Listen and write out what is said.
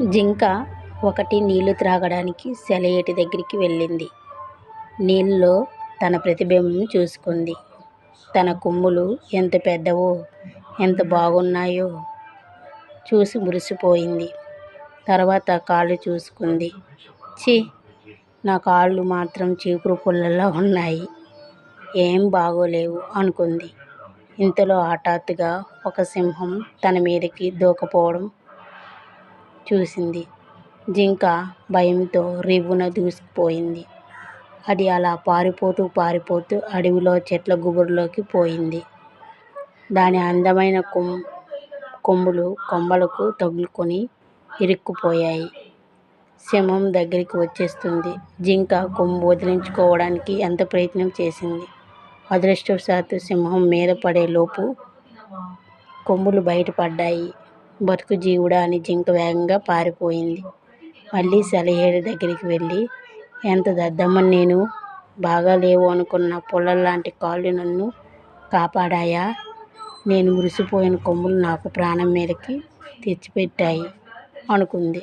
జింక ఒకటి నీళ్ళు త్రాగడానికి సెలయేటి దగ్గరికి వెళ్ళింది. నీళ్ళలో తన ప్రతిబింబం చూసుకుంది. తన కొమ్ములు ఎంత పెద్దవో, ఎంత బాగున్నాయో చూసి మురిసిపోయింది. తర్వాత కాళ్ళు చూసుకుంది. చి నా కాళ్ళు మాత్రం చీపురు పుల్లలా ఉన్నాయి. ఏం బాగోలేవు అనుకుంది. ఇంతలో హఠాత్తుగా ఒక సింహం తన మీదకి దూకపోవడం చూసింది. జింక భయంతో రివ్వున దూసుకుపోయింది. అది అలా పారిపోతూ పారిపోతూ అడవిలో చెట్ల గుబురులోకి పోయింది. దాని అందమైన కొమ్ములు కొమ్మలకు తగులుకొని ఇరుక్కుపోయాయి. సింహం దగ్గరికి వచ్చేస్తుంది జింక కొమ్ము వదిలించుకోవడానికి ఎంత ప్రయత్నం చేసింది. అదృష్టవశాత్తు సింహం మీద పడేలోపు కొమ్ములు బయటపడ్డాయి. బతుకు జీవుడా అని జింక వేగంగా పారిపోయింది. మళ్ళీ సెలయేటి దగ్గరికి వెళ్ళి ఎంత దద్దమ్మని నేను! బాగా లేవు అనుకున్న పుల్లల్లాంటి కాళ్ళు నన్ను కాపాడాయా? నేను మురిసిపోయిన కొమ్ములు నాకు ప్రాణం మీదకి తెచ్చిపెట్టాయి అనుకుంది.